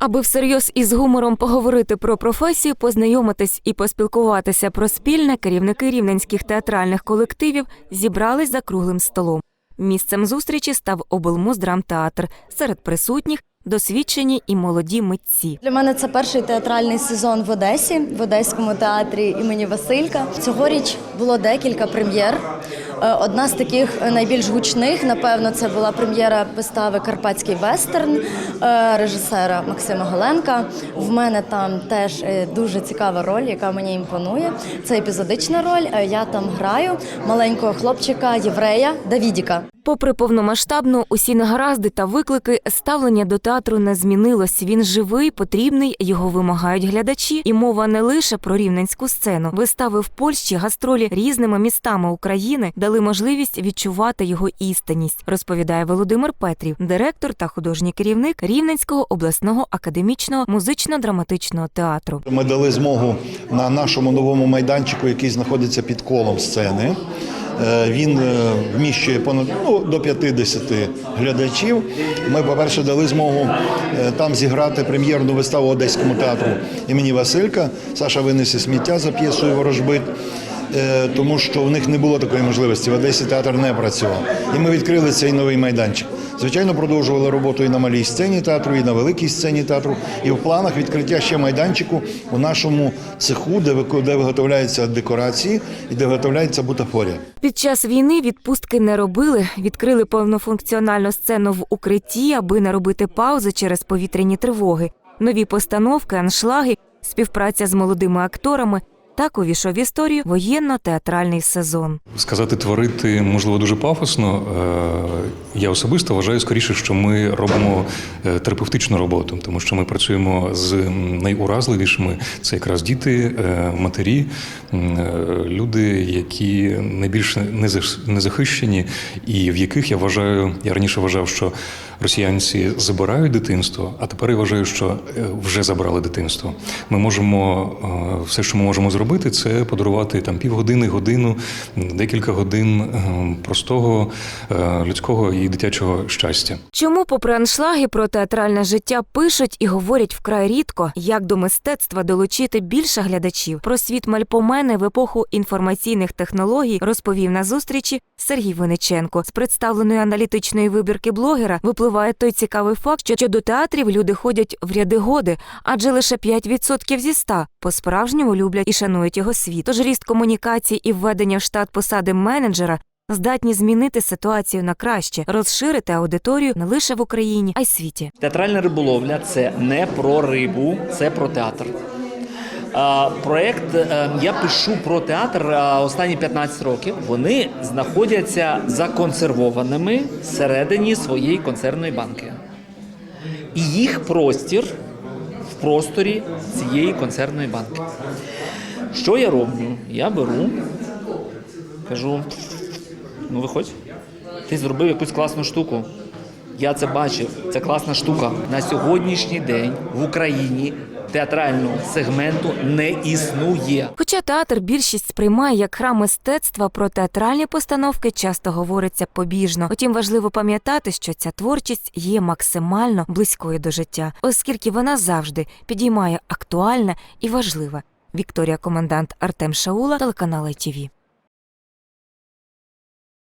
Аби всерйоз із гумором поговорити про професію, познайомитись і поспілкуватися про спільне, керівники рівненських театральних колективів зібрались за круглим столом. Місцем зустрічі став облмуздрамтеатр. Серед присутніх досвідчені і молоді митці. Для мене це перший театральний сезон в Одесі, в Одеському театрі імені Василька. Цьогоріч було декілька прем'єр. Е, Одна з таких найбільш гучних, напевно, це була прем'єра вистави Карпатський вестерн е, режисера Максима Голенка. В мене там теж е, дуже цікава роль, яка мені імпонує. Це епізодична роль. Е, Я там граю маленького хлопчика єврея Давідіка. Попри повномасштабну усі негаразди та виклики, ставлення до театру не змінилось. Він живий, потрібний, його вимагають глядачі, і мова не лише про рівненську сцену. Вистави в Польщі, гастролі різними містами України дали можливість відчувати його істинність, розповідає Володимир Петрів, директор та художній керівник Рівненського обласного академічного музично-драматичного театру. Ми дали змогу на нашому новому майданчику, який знаходиться під колом сцени. Е, Він е, вміщує понад ну, до 50 глядачів. Ми, по-перше, дали змогу е, там зіграти прем'єрну виставу Одеському театру імені Василька. Саша винесе сміття за п'єсою Ворожбит. Е, Тому що в них не було такої можливості. В Одесі театр не працював. І ми відкрили цей новий майданчик. Звичайно, продовжували роботу і на малій сцені театру, і на великій сцені театру. І в планах відкриття ще майданчику у нашому цеху, де де виготовляються декорації і де виготовляється бутафорія. Під час війни відпустки не робили, відкрили повнофункціональну сцену в укритті, аби не робити паузи через повітряні тривоги. Нові постановки, аншлаги, співпраця з молодими акторами. Так увійшов в історію воєнно-театральний сезон. Сказати творити можливо дуже пафосно. Е, Я особисто вважаю скоріше, що ми робимо е, терапевтичну роботу, тому що ми працюємо з найуразливішими. Це якраз діти, е, матері, люди, які найбільш незах- незахищені, і в яких я вважаю, я раніше вважав, що росіянці забирають дитинство, а тепер я вважаю, що вже забрали дитинство. Ми можемо все, що ми можемо зробити, це подарувати там півгодини, годину, декілька годин е, простого е, людського і дитячого щастя. Чому, попри аншлаги про театральне життя, пишуть і говорять вкрай рідко, як до мистецтва долучити більше глядачів? Про світ мальпомени в епоху інформаційних технологій розповів на зустрічі Сергій Виниченко. З представленої аналітичної вибірки блогера випливає той цікавий факт, що до театрів люди ходять в ряди годи, адже лише 5% зі 100 по-справжньому люблять і шанують його світ. Тож ріст комунікацій і введення в штат посади менеджера здатні змінити ситуацію на краще, розширити аудиторію не лише в Україні, а й світі. Театральна риболовля це не про рибу, це про театр. А, Проект е, я пишу про театр останні 15 років. Вони знаходяться законсервованими всередині своєї концерної банки. І їх простір просторі цієї концерної банки. Що я роблю? Я беру, кажу: ну виходь, ти зробив якусь класну штуку. Я це бачив. Це класна штука. На сьогоднішній день в Україні театрального сегменту не існує. Хоча театр більшість сприймає як храм мистецтва, про театральні постановки часто говориться побіжно. Утім, важливо пам'ятати, що ця творчість є максимально близькою до життя, оскільки вона завжди підіймає актуальне і важливе. Вікторія Комендант Артем Шаула, телеканал ITV.